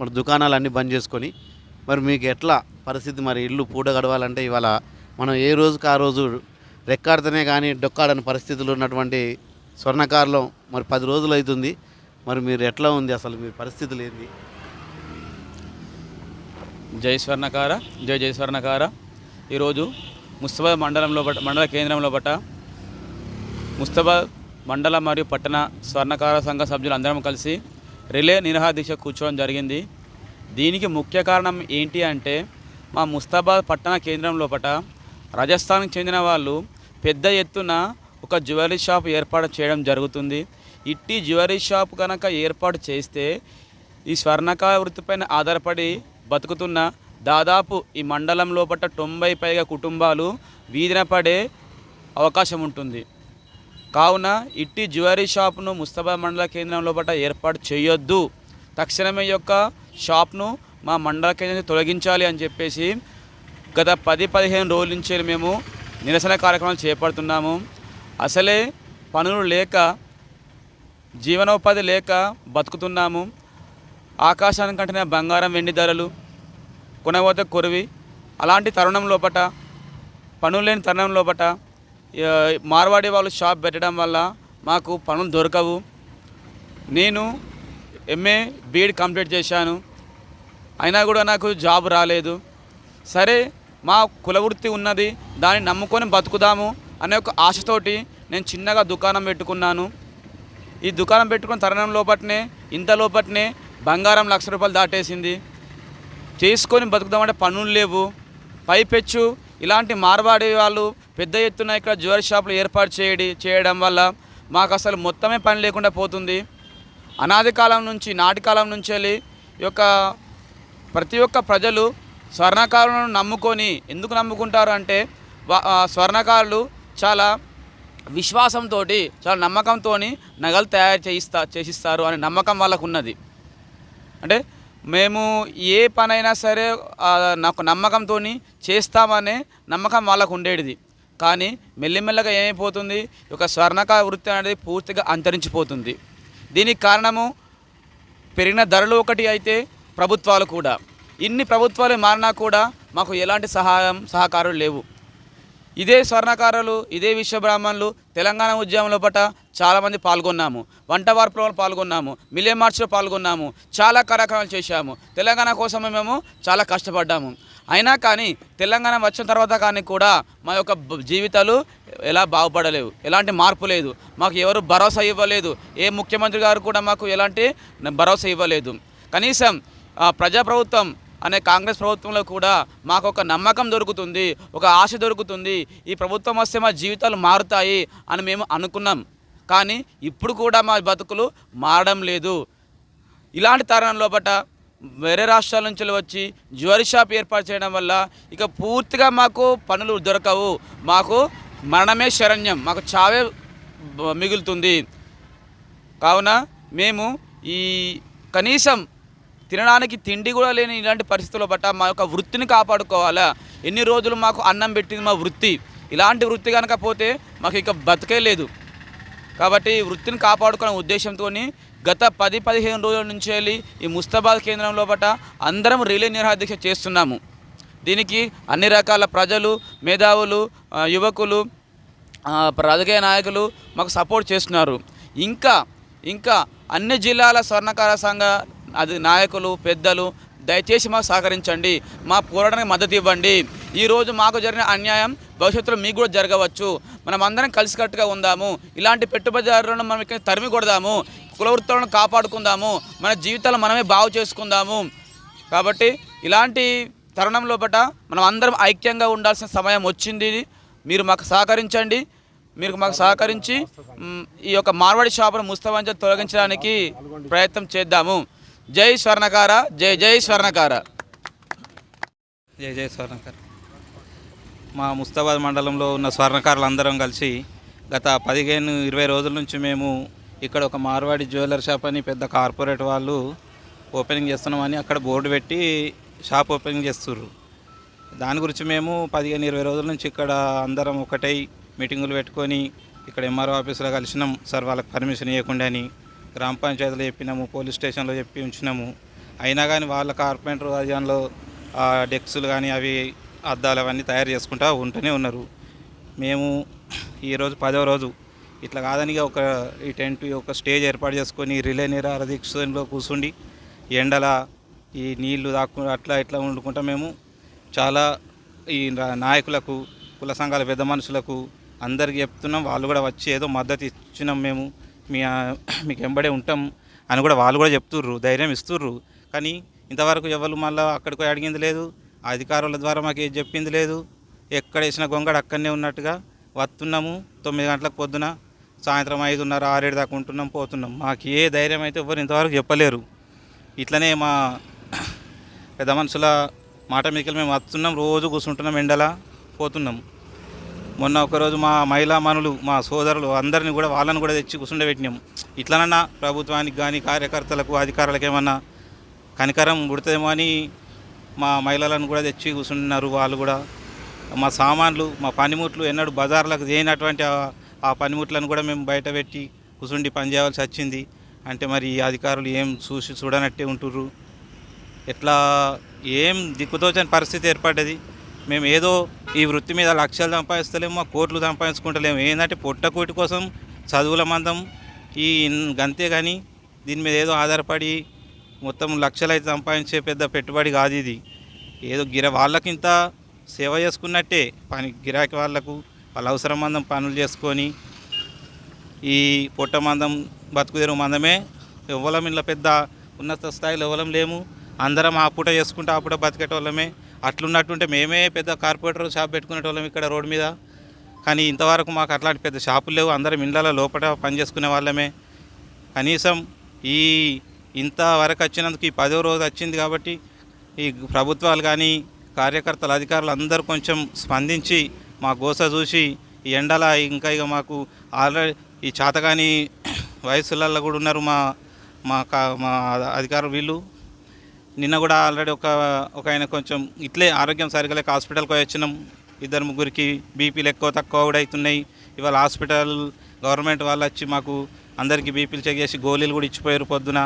మరి దుకాణాలు అన్నీ బంద్ చేసుకొని మరి మీకు ఎట్లా పరిస్థితి మరి ఇల్లు పూట గడవాలంటే ఇవాళ మనం ఏ రోజుకి ఆ రోజు రెక్కాడితేనే కానీ డొక్కాడని పరిస్థితులు ఉన్నటువంటి స్వర్ణకారులో మరి పది రోజులు అవుతుంది. మరి మీరు ఎట్లా ఉంది అసలు మీ పరిస్థితులు ఏంది? జై స్వర్ణకార జై జై స్వర్ణకార. ఈరోజు ముస్తాబాద్ మండలంలో బట మండల కేంద్రంలో బట్ట ముస్తాబాద్ మండల మరియు పట్టణ స్వర్ణకార సంఘ సభ్యులు అందరం కలిసి రిలే నిరహార దీక్ష కూర్చోవడం జరిగింది. దీనికి ముఖ్య కారణం ఏంటి అంటే మా ముస్తాబాద్ పట్టణ కేంద్రం లోపట రాజస్థాన్కి చెందిన వాళ్ళు పెద్ద ఎత్తున ఒక జ్యువెలరీ షాప్ ఏర్పాటు చేయడం జరుగుతుంది. ఇట్టి జ్యువెలరీ షాప్ కనుక ఏర్పాటు చేస్తే ఈ స్వర్ణకార వృత్తిపైన ఆధారపడి బతుకుతున్న దాదాపు ఈ మండలం లోపల తొంభై పైగా కుటుంబాలు వీధిన పడే అవకాశం ఉంటుంది. కావున ఇట్టి జ్యువెలరీ షాప్ను ముస్తాబా మండల కేంద్రం లోపల ఏర్పాటు చేయొద్దు. తక్షణమే యొక్క షాప్ను మా మండల కేంద్రం తొలగించాలి అని చెప్పేసి గత పది పదిహేను రోజుల నుంచి మేము నిరసన కార్యక్రమాలు చేపడుతున్నాము. అసలే పనులు లేక జీవనోపాధి లేక బతుకుతున్నాము. ఆకాశానికి బంగారం వెండి ధరలు కొనబోతే కొరివి. అలాంటి తరుణం లోపట పనులు లేని తరుణం లోపట మార్వాడి వాళ్ళు షాప్ పెట్టడం వల్ల మాకు పనులు దొరకవు. నేను ఎంఏ బీఎడ్ కంప్లీట్ చేశాను. అయినా కూడా నాకు జాబ్ రాలేదు. సరే మా కులవృత్తి ఉన్నది దాన్ని నమ్ముకొని బతుకుదాము అనే ఒక ఆశతోటి నేను చిన్నగా దుకాణం పెట్టుకున్నాను. ఈ దుకాణం పెట్టుకున్న తరుణం లోపట్నే ఇంత లోపట్నే బంగారం లక్ష రూపాయలు దాటేసింది. చేసుకొని బతుకుదామంటే పనులు లేవు. పైపెచ్చు ఇలాంటి మార్వాడి వాళ్ళు పెద్ద ఎత్తున ఇక్కడ జ్యువెలరీ షాపులు ఏర్పాటు చేయడి చేయడం వల్ల మాకు అసలు మొత్తమే పని లేకుండా పోతుంది. అనాది కాలం నుంచి నాటి కాలం నుంచి వెళ్ళి ఈ యొక్క ప్రతి ఒక్క ప్రజలు స్వర్ణకారులను నమ్ముకొని ఎందుకు నమ్ముకుంటారు అంటే స్వర్ణకారులు చాలా విశ్వాసంతో చాలా నమ్మకంతో నగలు తయారు చేయిస్తా చేసిస్తారు అనే నమ్మకం వాళ్ళకు ఉన్నది. అంటే మేము ఏ పనైనా సరే నాకు నమ్మకంతో చేస్తామనే నమ్మకం వాళ్ళకు ఉండేది కానీ మెల్లిమెల్లగా ఏమైపోతుంది? ఒక యొక్క స్వర్ణకార వృత్తి అనేది పూర్తిగా అంతరించిపోతుంది. దీనికి కారణము పెరిగిన ధరలు ఒకటి అయితే ప్రభుత్వాలు కూడా. ఇన్ని ప్రభుత్వాలు మారినా కూడా మాకు ఎలాంటి సహాయం సహకారం లేవు. ఇదే స్వర్ణకారులు ఇదే విశ్వబ్రాహ్మణులు తెలంగాణ ఉద్యమంలో పట చాలామంది పాల్గొన్నాము. వంట వార్పులో పాల్గొన్నాము. మిలియన్ మార్చ్లో పాల్గొన్నాము. చాలా కార్యక్రమాలు చేశాము. తెలంగాణ కోసమే మేము చాలా కష్టపడ్డాము. అయినా కానీ తెలంగాణ వచ్చిన తర్వాత కానీ కూడా మా యొక్క జీవితాలు ఎలా బాగుపడలేవు. ఎలాంటి మార్పు లేదు. మాకు ఎవరు భరోసా ఇవ్వలేదు. ఏ ముఖ్యమంత్రి గారు కూడా మాకు ఎలాంటి భరోసా ఇవ్వలేదు. కనీసం ఆ, ప్రజాప్రభుత్వం అనే కాంగ్రెస్ ప్రభుత్వంలో కూడా మాకు ఒక నమ్మకం దొరుకుతుంది ఒక ఆశ దొరుకుతుంది ఈ ప్రభుత్వం వస్తే మా జీవితాలు మారుతాయి అని మేము అనుకున్నాం. కానీ ఇప్పుడు కూడా మా బతుకులు మారడం లేదు. ఇలాంటి తరుణంలో లోపట వేరే రాష్ట్రాల నుంచి వచ్చి జ్యువెలరీ షాప్ ఏర్పాటు చేయడం వల్ల ఇక పూర్తిగా మాకు పనులు దొరకవు. మాకు మరణమే శరణ్యం మాకు చావే మిగులుతుంది. కావున మేము ఈ కనీసం తినడానికి తిండి కూడా లేని ఇలాంటి పరిస్థితుల్లో బట్ట మా యొక్క వృత్తిని కాపాడుకోవాలా? ఎన్ని రోజులు మాకు అన్నం పెట్టింది మా వృత్తి? ఇలాంటి వృత్తి కనుక పోతే మాకు ఇక బతికే లేదు. కాబట్టి ఈ వృత్తిని కాపాడుకునే ఉద్దేశంతో గత పది పదిహేను రోజుల నుంచి వెళ్ళి ఈ ముస్తాబాద్ కేంద్రంలో బట్ట అందరం రిలే నిరాదీక్ష చేస్తున్నాము. దీనికి అన్ని రకాల ప్రజలు మేధావులు యువకులు రాజకీయ నాయకులు మాకు సపోర్ట్ చేస్తున్నారు. ఇంకా ఇంకా అన్ని జిల్లాల స్వర్ణకార సంఘ అది నాయకులు పెద్దలు దయచేసి మాకు సహకరించండి. మా పోరాటానికి మద్దతు ఇవ్వండి. ఈరోజు మాకు జరిగిన అన్యాయం భవిష్యత్తులో మీకు కూడా జరగవచ్చు. మనం అందరం కలిసికట్టుగా ఉందాము. ఇలాంటి పెట్టుబడిదారులను మనం ఇక్కడ తరిమి కొడదాము. కులవృత్తులను కాపాడుకుందాము. మన జీవితాలు మనమే బాగు చేసుకుందాము. కాబట్టి ఇలాంటి తరుణం లోపల మనం అందరం ఐక్యంగా ఉండాల్సిన సమయం వచ్చింది. మీరు మాకు సహకరించండి. మీరు మాకు సహకరించి ఈ యొక్క మార్వాడి షాపును ముస్తవంచ తొలగించడానికి ప్రయత్నం చేద్దాము. జై స్వర్ణకార జై జై స్వర్ణకార. జై జై స్వర్ణకార. మా ముస్తాబాద్ మండలంలో ఉన్న స్వర్ణకారులు అందరం కలిసి గత పదిహేను ఇరవై రోజుల నుంచి మేము ఇక్కడ ఒక మార్వాడి జ్యువెలర్ షాప్ అని పెద్ద కార్పొరేట్ వాళ్ళు ఓపెనింగ్ చేస్తున్నామని అక్కడ బోర్డు పెట్టి షాప్ ఓపెనింగ్ చేస్తుర్రు. దాని గురించి మేము పదిహేను ఇరవై రోజుల నుంచి ఇక్కడ అందరం ఒకటై మీటింగులు పెట్టుకొని ఇక్కడ ఎంఆర్ఓ ఆఫీసులో కలిసినాం. సార్ వాళ్ళకి పర్మిషన్ ఇవ్వకుండా అని గ్రామ పంచాయతీలో చెప్పినాము పోలీస్ స్టేషన్లో చెప్పి ఉంచినాము. అయినా కానీ వాళ్ళ కార్పెంటర్ అజాన్లో డెక్స్లు కానీ అవి అద్దాలు అవన్నీ తయారు చేసుకుంటా ఉంటూనే ఉన్నారు. మేము ఈరోజు పదవ రోజు ఇట్లా కాదని ఒక ఈ టెంట్ ఒక స్టేజ్ ఏర్పాటు చేసుకొని రిలే నిరాహార దీక్షలో కూర్చుండి ఎండల ఈ నీళ్ళు దాక్కు అట్లా ఇట్లా వండుకుంటా మేము చాలా ఈ నాయకులకు కుల సంఘాల పెద్ద మనుషులకు అందరికి చెప్తున్నాం. వాళ్ళు కూడా వచ్చి ఏదో మద్దతు ఇచ్చినాం మేము. మీ మీకు వెంబడే ఉంటాం అని కూడా వాళ్ళు కూడా చెప్తుర్రు ధైర్యం ఇస్తుర్రు. కానీ ఇంతవరకు ఎవరు మళ్ళీ అక్కడికి అడిగింది లేదు. అధికారుల ద్వారా మాకు ఏది చెప్పింది లేదు. ఎక్కడ వేసిన గొంగడ అక్కడనే ఉన్నట్టుగా వస్తున్నాము తొమ్మిది గంటలకు పొద్దున సాయంత్రం ఐదున్నర ఆరేడు దాకా ఉంటున్నాం పోతున్నాం. మాకు ఏ ధైర్యం అయితే ఎవరు ఇంతవరకు చెప్పలేరు. ఇట్లనే మా పెద్ద మనుషుల మాట మీకలు మేము వస్తున్నాం రోజు కూర్చుంటున్నాం ఎండలా పోతున్నాం. మొన్న ఒకరోజు మా మహిళా మనులు మా సోదరులు అందరిని కూడా వాళ్ళని కూడా తెచ్చి కూర్చుండబెట్టినాం ఇట్లనన్నా ప్రభుత్వానికి కానీ కార్యకర్తలకు అధికారులకు ఏమన్నా కనికరం పుడుతుందేమో అని మా మహిళలను కూడా తెచ్చి కూర్చున్నారు వాళ్ళు కూడా. మా సామాన్లు మా పనిముట్లు ఎన్నడూ బజార్లకు చేయనటువంటి ఆ- పనిముట్లను కూడా మేము బయట పెట్టి కూర్చుండి పనిచేయవలసి వచ్చింది. అంటే మరి ఈ అధికారులు ఏం చూసి చూడనట్టే ఉంటుర్రు. ఎట్లా ఏం దిక్కుతోచని పరిస్థితి ఏర్పడ్డది. మేము ఏదో ఈ వృత్తి మీద లక్షలు సంపాదిస్తలేము కోట్లు సంపాదించుకుంటలేము. ఏంటంటే పొట్టకూటి కోసం చదువుల మందం ఈ గంతే కానీ దీని మీద ఏదో ఆధారపడి మొత్తం లక్షలు అయితే సంపాదించే పెద్ద పెట్టుబడి కాదు ఇది. ఏదో గిర వాళ్ళకింత సేవ చేసుకున్నట్టే పని గిరాకీ వాళ్ళకు వాళ్ళ అవసరం మందం పనులు చేసుకొని ఈ పొట్ట మందం బతుకుదేరు మందమే ఎవ్వలం ఇలా పెద్ద ఉన్నత స్థాయిలో ఎవ్వలం లేము. అందరం ఆ పూట చేసుకుంటూ ఆ పూట బతికేటోళ్ళమే. అట్లున్నట్టుంటే మేమే పెద్ద కార్పొరేటర్ షాప్ పెట్టుకునేటోళ్ళం ఇక్కడ రోడ్డు మీద. కానీ ఇంతవరకు మాకు అట్లాంటి పెద్ద షాపులు లేవు. అందరం ఇళ్ళలో లోపల పని చేసుకునే వాళ్ళమే. కనీసం ఈ ఇంతవరకు వచ్చినందుకు ఈ పదో రోజు వచ్చింది కాబట్టి ఈ ప్రభుత్వాలు కానీ కార్యకర్తలు అధికారులు అందరూ కొంచెం స్పందించి మా గోస చూసి ఈ ఎండల ఇంకా ఇక మాకు ఆల్రెడీ ఈ చాతగాని వయసులలో కూడా ఉన్నారు మా మా కా- మా అధికారులు వీళ్ళు. నిన్న కూడా ఆల్రెడీ ఒక ఒక ఆయన కొంచెం ఇట్లే ఆరోగ్యం సరిగా లేక హాస్పిటల్కి వచ్చినాం. ఇద్దరు ముగ్గురికి బీపీలు ఎక్కువ తక్కువ కూడా అవుతున్నాయి. ఇవాళ హాస్పిటల్ గవర్నమెంట్ వాళ్ళు వచ్చి మాకు అందరికీ బీపీలు చెక్ చేసి గోళీలు కూడా ఇచ్చిపోయారు పొద్దున.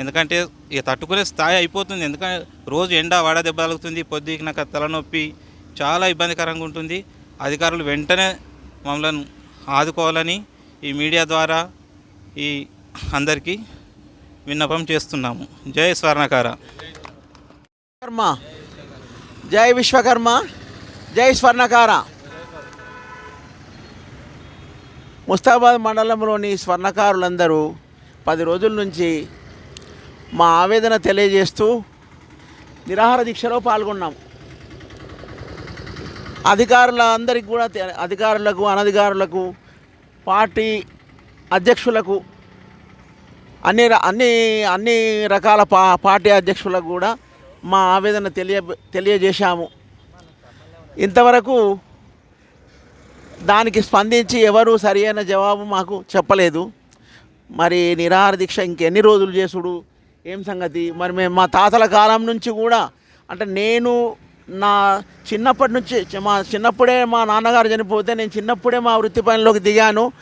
ఎందుకంటే ఇక తట్టుకునే స్థాయి అయిపోతుంది. ఎందుకంటే రోజు ఎండ వడ దెబ్బ తగులుతుంది పొద్దుకి నాకు తలనొప్పి చాలా ఇబ్బందికరంగా ఉంటుంది. అధికారులు వెంటనే మమ్మల్ని ఆదుకోవాలని ఈ మీడియా ద్వారా ఈ అందరికీ విన్నపం చేస్తున్నాము. జై స్వర్ణకార. కర్మ జై విశ్వకర్మ. జై స్వర్ణకార. ముస్తాబాద్ మండలంలోని స్వర్ణకారులందరూ పది రోజుల నుంచి మా ఆవేదన తెలియజేస్తూ నిరాహార దీక్షలో పాల్గొన్నాం అధికారుల అందరికి కూడా అధికారులకు అనధికారులకు పార్టీ అధ్యక్షులకు అన్ని అన్ని అన్ని రకాల పా పార్టీ అధ్యక్షులకు కూడా మా ఆవేదన తెలియ తెలియజేశాము. ఇంతవరకు దానికి స్పందించి ఎవరు సరియైన జవాబు మాకు చెప్పలేదు. మరి నిరాహార దీక్ష ఇంకెన్ని రోజులు చేసుడు? ఏం సంగతి? మరి మేము మా తాతల కాలం నుంచి కూడా అంటే నేను నా చిన్నప్పటి నుంచి మా చిన్నప్పుడే మా నాన్నగారు చనిపోతే నేను చిన్నప్పుడే మా వృత్తి పనిలోకి దిగాను.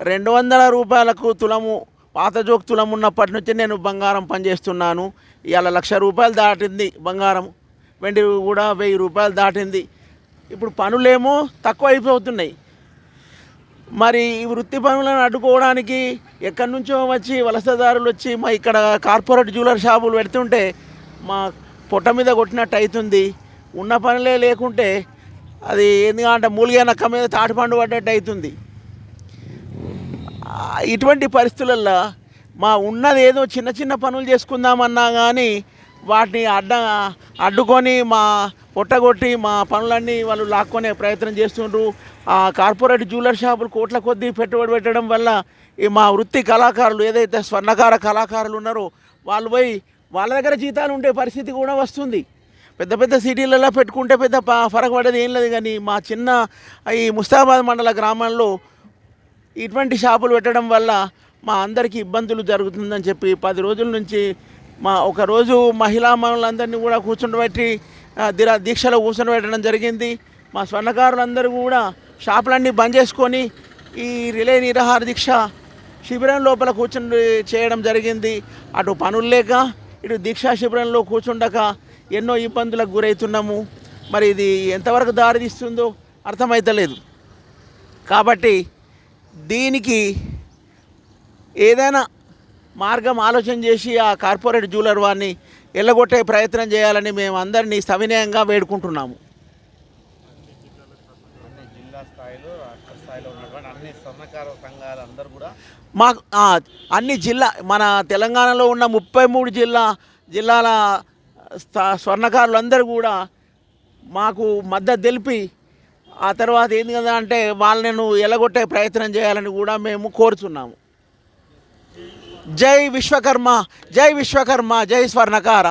రెండు వందల రూపాయలకు తులము పాత జోక్తులం ఉన్నప్పటి నుంచి నేను బంగారం పనిచేస్తున్నాను. ఇవాళ లక్ష రూపాయలు దాటింది బంగారం. వెండి కూడా వెయ్యి రూపాయలు దాటింది. ఇప్పుడు పనులేమో తక్కువ అయిపోతున్నాయి మరి ఈ వృత్తి పనులను అడ్డుకోవడానికి ఎక్కడి నుంచో వచ్చి వలసదారులు వచ్చి మా ఇక్కడ కార్పొరేట్ జ్యువెలర్ షాపులు పెడుతుంటే మా పొట్ట మీద కొట్టినట్టు అవుతుంది. ఉన్న పనులే లేకుంటే అది ఎందుకంటే మూలిగా నక్క మీద తాటిపండు పడ్డట్టు అవుతుంది. ఇటువంటి పరిస్థితులలో మా ఉన్నది ఏదో చిన్న చిన్న పనులు చేసుకుందామన్నా కానీ వాటిని అడ్డ అడ్డుకొని మా పొట్టగొట్టి మా పనులన్నీ వాళ్ళు లాక్కొనే ప్రయత్నం చేస్తుండ్రు. ఆ కార్పొరేట్ జ్యువెలర్ షాపులు కోట్ల కొద్దీ పెట్టుబడి పెట్టడం వల్ల ఈ మా వృత్తి కళాకారులు ఏదైతే స్వర్ణకార కళాకారులు ఉన్నారో వాళ్ళు పోయి వాళ్ళ దగ్గర జీతాలు ఉండే పరిస్థితి కూడా వస్తుంది. పెద్ద పెద్ద సిటీలలో పెట్టుకుంటే పెద్ద ఫరక పడేది ఏం లేదు కానీ మా చిన్న ఈ ముస్తాబాద్ మండల గ్రామంలో ఇటువంటి షాపులు పెట్టడం వల్ల మా అందరికీ ఇబ్బందులు జరుగుతుందని చెప్పి పది రోజుల నుంచి మా ఒకరోజు మహిళా మనులందరినీ కూడా కూర్చుండబెట్టి దిరా దీక్షలో కూర్చుండబెట్టడం జరిగింది. మా స్వర్ణకారులందరూ కూడా షాపులన్నీ బంద్ చేసుకొని ఈ రిలే నిరాహార దీక్ష శిబిరం లోపల కూర్చుని చేయడం జరిగింది. అటు పనులు లేక ఇటు దీక్షా శిబిరంలో కూర్చుండక ఎన్నో ఇబ్బందులకు గురవుతున్నాము మరి ఇది ఎంతవరకు దారితీస్తుందో అర్థమైతలేదు. కాబట్టి దీనికి ఏదైనా మార్గం ఆలోచన చేసి ఆ కార్పొరేట్ జ్యువెలర్ వారిని ఎల్లగొట్టే ప్రయత్నం చేయాలని మేము అందరినీ సవినయంగా వేడుకుంటున్నాము. ఉన్నటువంటి అన్ని జిల్లా మన తెలంగాణలో ఉన్న ముప్పై మూడు జిల్లా జిల్లాల స్థ- స్వర్ణకారులందరూ కూడా మాకు మద్దతు తెలిపి ఆ తర్వాత ఏంది కదా అంటే వాళ్ళను ఎలగొట్టే ప్రయత్నం చేయాలని కూడా మేము కోరుతున్నాము జై విశ్వకర్మ జై విశ్వకర్మ జై స్వర్ణకార.